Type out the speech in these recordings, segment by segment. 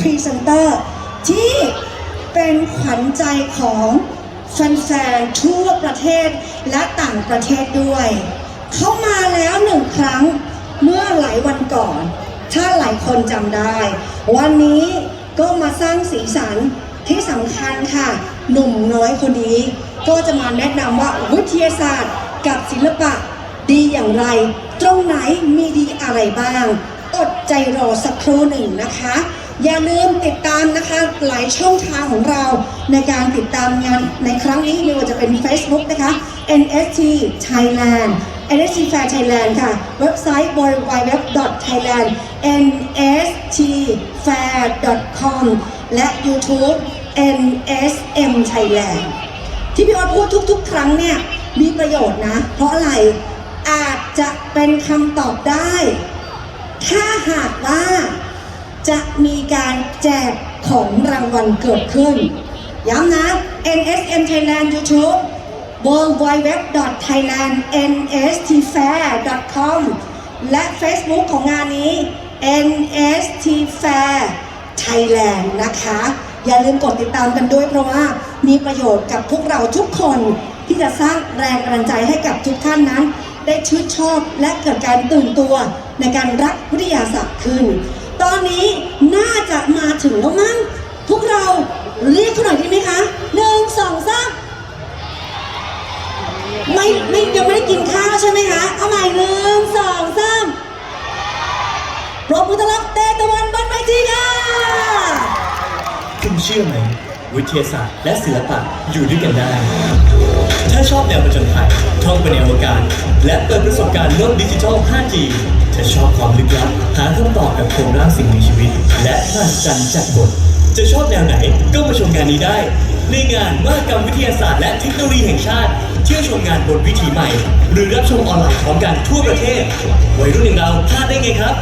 พรีเซนเตอร์ที่เป็นขวัญใจของแฟนๆทั่วประเทศและต่างประเทศด้วย เขามาแล้วหนึ่งครั้งเมื่อหลายวันก่อน ถ้าหลายคนจำได้ วันนี้ก็มาสร้างสีสันที่สำคัญค่ะ หนุ่มน้อยคนนี้ ก็จะมาแนะนำว่าวิทยาศาสตร์ กับศิลปะดีอย่างไร ตรงไหนมีดีอะไรบ้าง อดใจรอสักครู่หนึ่งนะคะ อย่าลืมติดตามนะคะหลายช่องทางของเราในการติดตามงานในครั้งนี้ไม่ว่าจะเป็น Facebook นะคะ NST Thailand NST Fair Thailand ค่ะ เว็บไซต์ www.thailand nstfair.com และ YouTube NSM Thailand ที่พี่ออสพูดทุกๆ ครั้งเนี่ย มีประโยชน์นะ เพราะอะไรอาจจะเป็นคำตอบได้ ถ้าหากว่า จะมีการแจกของรางวัลเกิดขึ้น ย้ำนะ NSM Thailand YouTube www.thailandnstfair.com และ Facebook ของงานนี้ NST Fair Thailand นะคะ อย่าลืมกดติดตามกันด้วยเพราะว่ามีประโยชน์กับพวกเราทุกคนที่จะสร้างแรงกำลังใจให้กับทุกท่านนั้น ได้ชื่นชอบและเกิดการตื่นตัวในการรักวิทยาศาสตร์ขึ้น ตอนนี้น่าจะมาถึงแล้วมั้งพวกเราเรียกเขาหน่อยดีไหมคะหนึ่งสองสามไม่ไม่ยังไม่ได้กินข้าวใช่ไหมคะ เอาใหม่หนึ่งสองสามปรบมือต้อนรับเตตะวันบนไปทีค่ะคุณเชื่อไหม วิทยาศาสตร์ และศิลปะอยู่ด้วยกันได้ ถ้าชอบแนวผจญภัยท่องไปในอวกาศ และเปิดประสบการณ์โลกดิจิทัล 5G ถ้าชอบความลึกลับหาคำตอบกับโครงร่างสิ่งมีชีวิต และมหัศจรรย์จากบทจะชอบแนวไหนก็มาชมงานนี้ได้ ในงานมหกรรมวิทยาศาสตร์และเทคโนโลยีแห่งชาติ เที่ยวชมงานบนวิถีใหม่ หรือรับชมออนไลน์พร้อมกันทั่วประเทศวัยรุ่นอย่างเราพลาดได้ไงครับ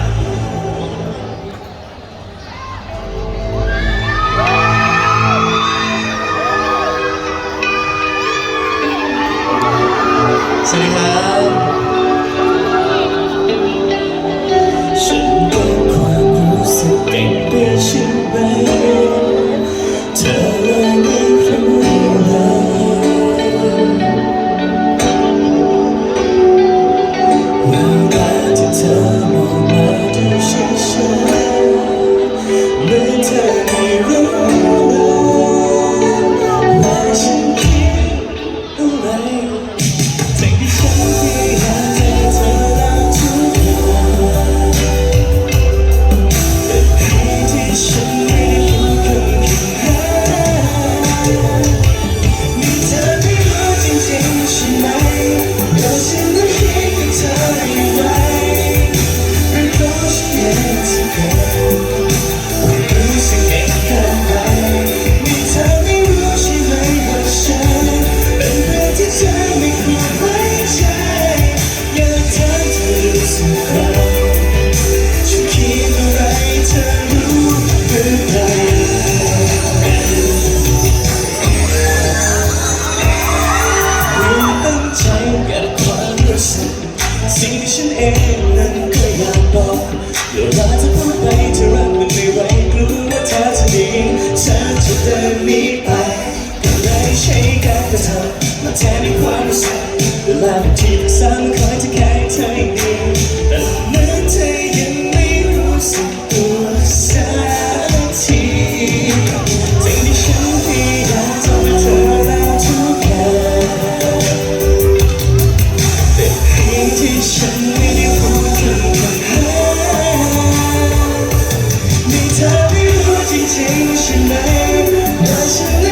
ฉันเองนั้นก็อยากบอกเดี๋ยวเราจะพูดไปจะรักมันไม่ไหวกลัวว่าเธอจะหนีฉันจะเดินหนีไปก็เลยใช้การกระทำมาแทนในความรู้สึกเวลาบางทีสร้างคอยจะแค่เธอ 情是美，你。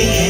she